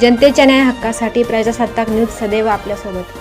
जनतेच्या न्याय हक्कासाठी प्रजासत्ताक न्यूज सदैव आपल्यासोबत.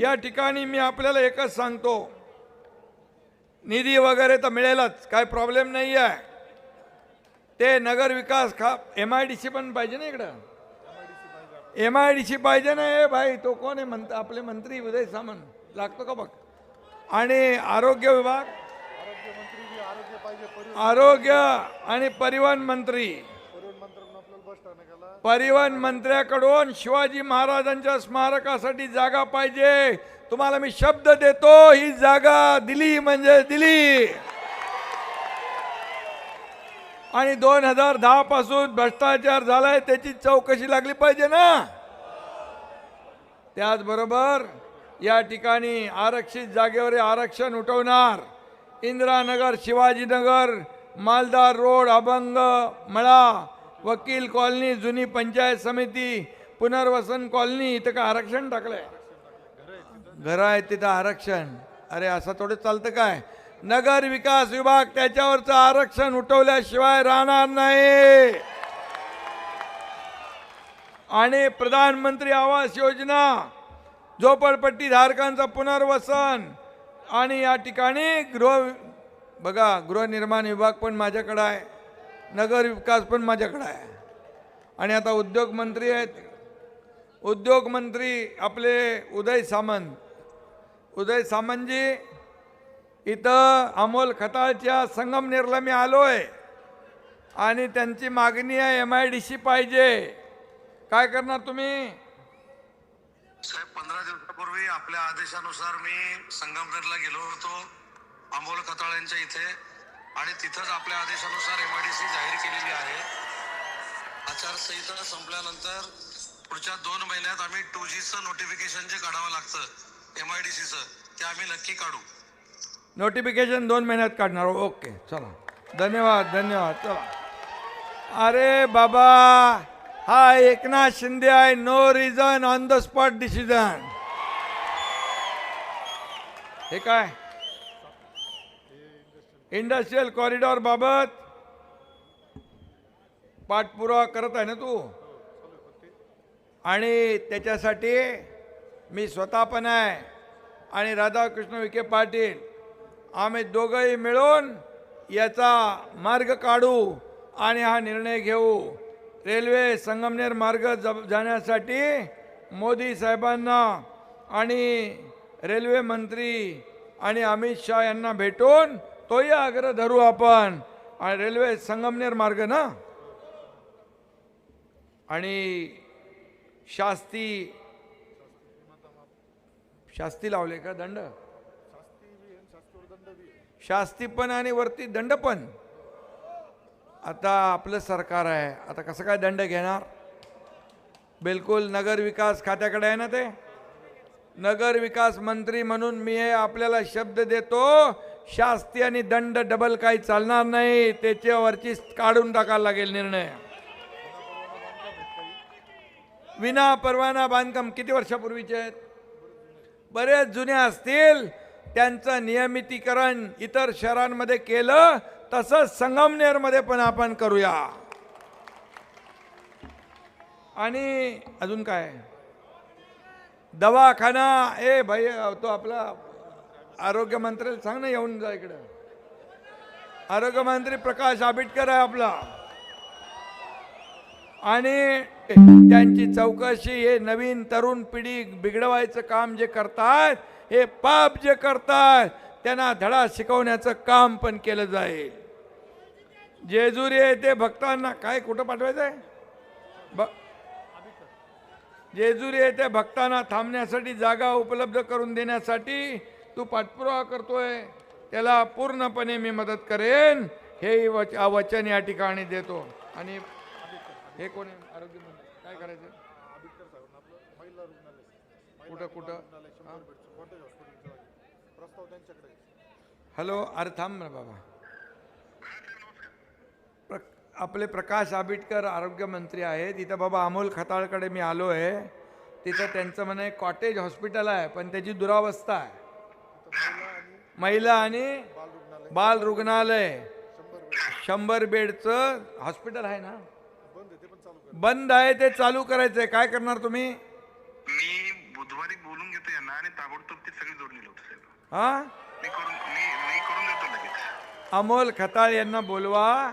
या ठिकाणी मी आपल्याला एकच सांगतो. निधी वगैरे तर मिळेलच काय प्रॉब्लेम नाही आहे ते नगर विकास खा एम आय डी सी पण पाहिजे ना इकडं? एम आय डी सी पाहिजे ना? ए भाई तो कोण आहे? मंत आपले मंत्री उदय सामंत. लागतो का बघ? आणि आरोग्य विभाग आरोग्य आणि परिवहन मंत्री. परिवहन मंत्र्याकडून शिवाजी महाराजांच्या स्मारकासाठी जागा पाहिजे. तुम्हाला मी शब्द देतो ही जागा दिली म्हणजे दिली. आणि दोन हजार दहा पासून भ्रष्टाचार झालाय त्याची चौकशी लागली पाहिजे ना. त्याचबरोबर या ठिकाणी आरक्षित जागेवर आरक्षण उठवणार. इंदिरानगर शिवाजीनगर मालदार रोड अभंग मळा वकील कॉलनी जुनी पंचायत समिती पुनर्वसन कॉलनी इथं का आरक्षण टाकलंय? घर आहे तिथं आरक्षण. अरे असं थोडं चालतं काय? नगर विकास विभाग त्याच्यावरचं आरक्षण उठवल्याशिवाय राहणार नाही. आणि प्रधानमंत्री आवास योजना झोपडपट्टी धारकांचं पुनर्वसन आणि या ठिकाणी गृह बघा गृहनिर्माण विभाग पण माझ्याकडं आहे. नगर विकास पण माझ्याकडं आहे. आणि आता उद्योगमंत्री आहेत. उद्योगमंत्री आपले उदय सामंत. उदय सामंतजी इथं अमोल खताळच्या संगमनेरला मी आलो आहे आणि त्यांची मागणी आहे एम आय डी सी पाहिजे. काय करणार तुम्ही? साहेब पंधरा दिवसापूर्वी आपल्या आदेशानुसार मी संगमनेरला गेलो होतो अमोल खताळ्यांच्या इथे. आणि तिथंच आपल्या आदेशानुसार एमआयडीसी जाहीर केलेली आहे. आचारसंहिता संपल्यानंतर पुढच्या दोन महिन्यात आम्ही टू जीचं नोटिफिकेशन जे काढावं लागतं एमआयडीसीचं ते आम्ही नक्की काढू. नोटिफिकेशन दोन महिन्यात काढणार. ओके चला. धन्यवाद धन्यवाद. चला. अरे बाबा! हा एकनाथ शिंदे आहे no reason on the spot decision हे काय? इंडस्ट्रियल कॉरिडॉर बाबत पाठपुरावा करत आहे ना तू? आणि त्याच्यासाठी मी स्वतः पण आहे. आणि राधाकृष्ण विखे पाटील आम्ही दोघंही मिळून याचा मार्ग काढू आणि हा निर्णय घेऊ. रेल्वे संगमनेर मार्ग ज जाण्यासाठी मोदी साहेबांना आणि रेल्वे मंत्री आणि अमित शहा यांना भेटून तोही आग्रह धरू आपण. आणि रेल्वे संगमनेर मार्ग ना? आणि शास्ती शास्ती लावले का दंड? शास्ती पण आणि वरती दंड पण. आता आपलं सरकार आहे. आता कसं काय दंड घेणार? बिलकुल नगर विकास खात्याकडे आहे ना ते? नगर विकास मंत्री म्हणून मी हे आपल्याला शब्द देतो शास्ती आणि दंड डबल काही चालणार नाही. त्याच्यावरची काढून टाकायला लागेल निर्णय. विना परवाना बांधकाम किती वर्षापूर्वीचे आहेत? बरेच जुने असतील. त्यांचं नियमितीकरण इतर शहरांमध्ये केलं तसंच संगमनेरमध्ये पण आपण करूया. आणि अजून काय? दवाखाना. ए भाई तो आपला आरोग्य मंत्र्याला सांग ना येऊन जा इकडं. आरोग्यमंत्री प्रकाश आंबेडकर आहे आपला. आणि त्यांची चौकशी हे नवीन तरुण पिढी बिघडवायचं काम जे करतात हे पाप जे करतात त्यांना धडा शिकवण्याचं काम पण केलं जाईल. जेजुरी येथे भक्तांना काय कुठं पाठवायचं आहे ब जेजुरी येथे भक्तांना थांबण्यासाठी जागा उपलब्ध करून देण्यासाठी तू पाठपुरावा करतोय. त्याला पूर्णपणे मी मदत करेन. हे वच वचन या ठिकाणी देतो. आणि हे कोण? आरोग्य काय करायचं? कुठं कुठं? हा? हॅलो अरे थांब ना बाबा. प्र आपले प्रकाश आंबेडकर आरोग्यमंत्री आहेत. इथं बाबा अमोल खताळकडे मी आलो आहे. तिथं त्यांचं म्हणे कॉटेज हॉस्पिटल आहे पण त्याची दुरावस्था आहे. महिला आणि बाल रुग्णालय. शंभर बेडचं हॉस्पिटल आहे ना? बंद आहे ते चालू करायचं आहे काय करणार तुम्ही? मी बुधवारी बोलून घेतो यांना आणि ताबडतोब ती सगळी जोडणी लावतो साहेब. हा? मी करून मी मी करून देतो लगेच. अमोल खताळ यांना बोलवा.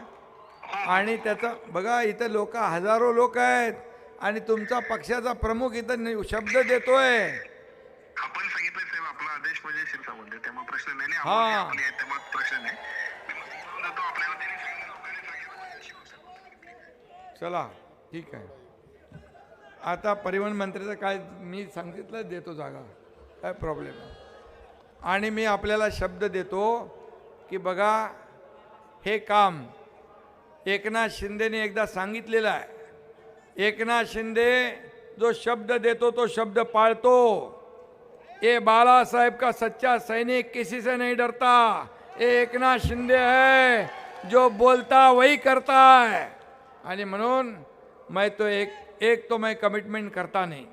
आणि त्याचा बघा इथं लोक हजारो लोक आहेत. आणि तुमचा पक्षाचा प्रमुख इथं नि- शब्द देतोय. आपण सांगितलं साहेब आपला आदेश म्हणजे शिरसामध्ये त्यामुळे प्रश्न नाही हा. आहे त्यामुळे प्रश्न नाही. मी मग लावून देतो आपल्याला त्यांनी सांगितलं लोकांनी सांगितलं शिवसेना. चला ठीक आहे. आता परिवहन मंत्र्याचं काय मी सांगितलं देतो जागा. काय प्रॉब्लेम आणि मी आपल्याला शब्द देतो की बघा हे काम एकनाथ शिंदेने एकदा सांगितलेलं आहे. एकनाथ शिंदे जो शब्द देतो तो शब्द पाळतो. ये बाला साहेब का सच्चा सैनिक किसी से नहीं डरता? ये एकनाथ शिंदे है जो बोलता वही करता है. आणि म्हणून मैं तो एक एक तो मैं कमिटमेंट करता नाही.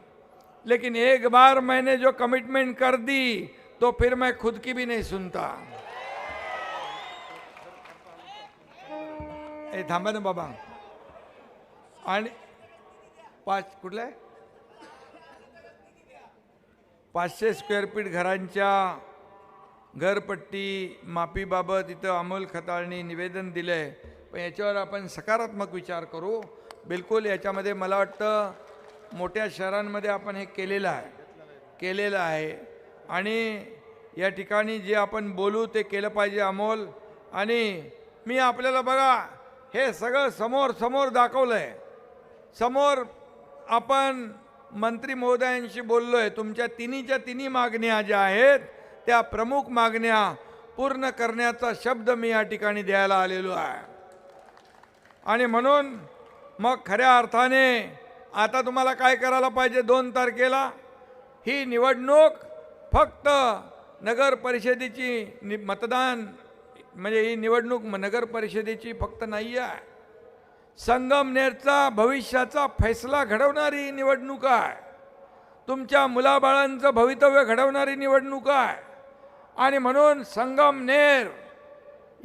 लेकिन एक बार मैंने जो कमिटमेंट कर दी तो फिर मैं खुद की भी नहीं सुनता। ए थांबा ना बाबा। आणि पाच कुठलं आहे? पाचशे स्क्वेअर फीट घरांच्या घरपट्टी माफीबाबत इथं अमोल खताळणी निवेदन दिलं आहे पण याच्यावर आपण सकारात्मक विचार करू. बिलकुल याच्यामध्ये मला वाटतं मोठ्या शहरांमध्ये आपण हे केलेलं आहे केलेलं आहे. आणि या ठिकाणी जे आपण बोलू ते केलं पाहिजे अमोल. आणि मी आपल्याला बघा हे सगळं समोर समोर दाखवलं आहे समोर आपण मंत्री महोदयांशी बोललो आहे तुमच्या तिन्हीच्या तिन्ही मागण्या ज्या आहेत त्या प्रमुख मागण्या पूर्ण करण्याचा शब्द मी या ठिकाणी द्यायला आलेलो आहे. आणि म्हणून मग खऱ्या अर्थाने आता तुम्हाला काय करायला पाहिजे दोन तारखेला? ही निवडणूक फक्त नगर परिषदेची नि मतदान म्हणजे ही निवडणूक म- नगर परिषदेची फक्त नाही आहे संगमनेरचा भविष्याचा फैसला घडवणारी ही निवडणूक आहे. तुमच्या मुलाबाळांचं भवितव्य घडवणारी निवडणूक आहे. आणि म्हणून संगमनेर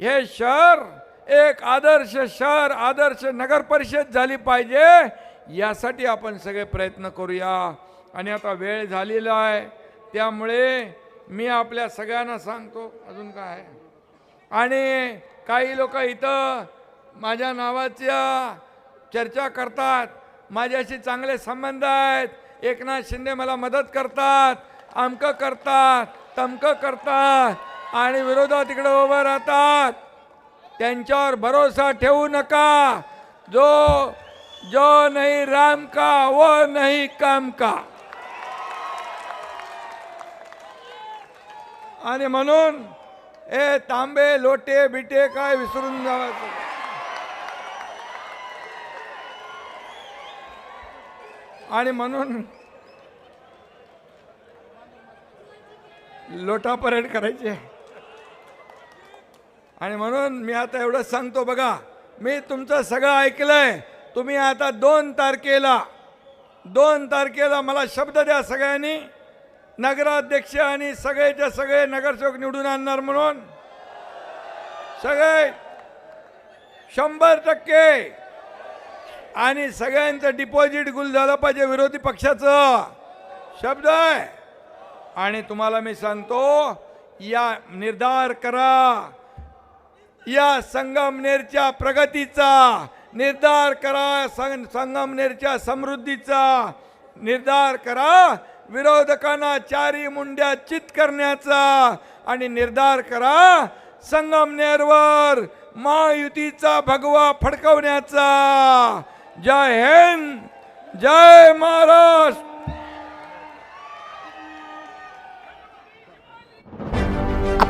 हे शहर एक आदर्श शहर आदर्श नगर परिषद झाली पाहिजे. यासाठी आपण सगळे प्रयत्न करूया. आणि आता वेळ झालेला आहे. त्यामुळे मी आपल्या सगळ्यांना सांगतो अजून काय आहे? आणि काही लोक इथं माझ्या नावाच्या चर्चा करतात. माझ्याशी चांगले संबंध आहेत. एकनाथ शिंदे मला मदत करतात. आमकं करतात तमकं करतात. आणि विरोधात तिकडे उभं राहतात. त्यांच्यावर भरोसा ठेवू नका. जो जो नाही राम का वो नाही काम का। आणि म्हणून ए तांबे लोटे बिटे काय विसरून जावायचं? आणि म्हणून लोटा परेड करायचे. आणि म्हणून मी आता एवढंच सांगतो बघा मी तुमचं सगळं ऐकलंय. तुम्ही आता दोन तारखेला दोन तारखेला मला शब्द द्या सगळ्यांनी. नगराध्यक्ष आणि सगळेच्या सगळे नगरसेवक निवडून आणणार म्हणून. सगळे शंभर टक्के. आणि सगळ्यांचं डिपॉझिट गुल झालं पाहिजे विरोधी पक्षाचं. शब्द आहे. आणि तुम्हाला मी सांगतो या निर्धार करा. या संगमनेरच्या प्रगतीचा निर्धार करा संग संगमनेरच्या समृद्धीचा. निर्धार करा विरोधकांना चारी मुंड्या चित करण्याचा. आणि निर्धार करा संगमनेरवर महायुतीचा भगवा फडकवण्याचा. जय हिंद जय महाराष्ट्र.